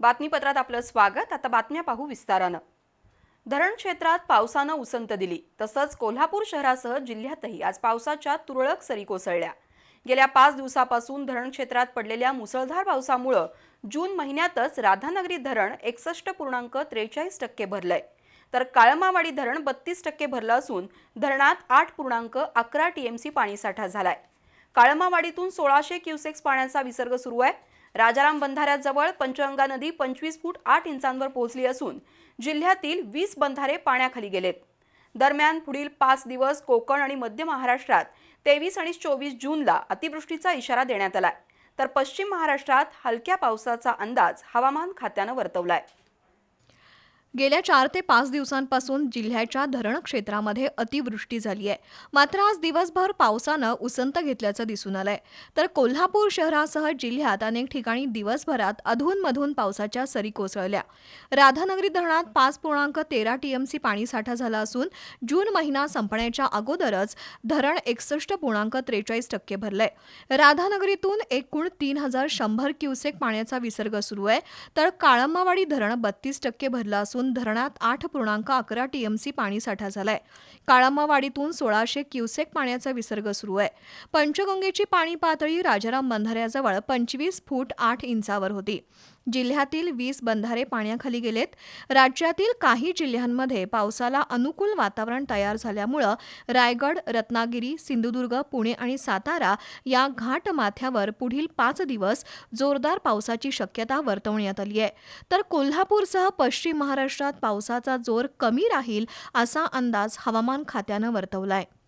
बातमीपत्रात आपलं स्वागत. आता बातम्या पाहू विस्तारानं. धरण क्षेत्रात पावसानं उसंत दिली. तसंच कोल्हापूर शहरासह जिल्ह्यातही आज पावसाच्या तुरळक सरी कोसळल्या. गेल्या पाच दिवसापासून धरण क्षेत्रात पडलेल्या मुसळधार पावसामुळं जून महिन्यातच राधानगरी धरण एकसष्ट पूर्णांक त्रेचाळीस टक्के भरलंय. तर काळमावाडी धरण बत्तीस टक्के भरलं असून धरणात आठ पूर्णांक अकरा टीएमसी पाणीसाठा झालाय. काळमावाडीतून सोळाशे क्युसेक्स पाण्याचा विसर्ग सुरू आहे. राजाराम बंधाऱ्याजवळ पंचगंगा नदी पंचवीस फूट आठ इंचांवर पोहोचली असून जिल्ह्यातील वीस बंधारे पाण्याखाली गेलेत. दरम्यान पुढील पाच दिवस कोकण आणि मध्य महाराष्ट्रात तेवीस आणि चोवीस जूनला अतिवृष्टीचा इशारा देण्यात आलाय. तर पश्चिम महाराष्ट्रात हलक्या पावसाचा अंदाज हवामान खात्यानं वर्तवलाय. गेल्या चार ते पाच दिवसांपासून जिल्ह्याच्या धरण क्षेत्रामध्ये अतिवृष्टी झाली आहे. मात्र आज दिवसभर पावसानं उसंत घेतल्याचं दिसून आलंय. तर कोल्हापूर शहरासह जिल्ह्यात अनेक ठिकाणी दिवसभरात अधूनमधून पावसाच्या सरी कोसळल्या. राधानगरी धरणात पाच पूर्णांक तेरा टीएमसी पाणीसाठा झाला असून जून महिना संपण्याच्या अगोदरच धरण एकसष्ट पूर्णांक त्रेचाळीस टक्के भरलंय. राधानगरीतून एकूण तीन हजार शंभर क्युसेक पाण्याचा विसर्ग सुरू आहे. तर काळंबावाडी धरण बत्तीस टक्के भरलं असून धरणात आठ पूर्णांक अकरा टीएमसी पाणीसाठा झालाय. काळंबावाडीतून सोळाशे क्युसेक पाण्याचा विसर्ग सुरू आहे. पंचगंगेची पाणी पातळी राजाराम बंधाऱ्याजवळ पंचवीस फूट आठ इंचावर होती. जिल्ह्यातील वीस बंधारे पाण्याखाली गेलेत. राज्यातील काही जिल्ह्यांमध्ये पावसाला अनुकूल वातावरण तयार झाल्यामुळं रायगड रत्नागिरी सिंधुदुर्ग पुणे आणि सातारा या घाटमाथ्यावर पुढील पाच दिवस जोरदार पावसाची शक्यता वर्तवण्यात आली आहे. तर कोल्हापूरसह पश्चिम महाराष्ट्रात पावसाचा जोर कमी राहील असा अंदाज हवामान खात्यानं वर्तवला आहे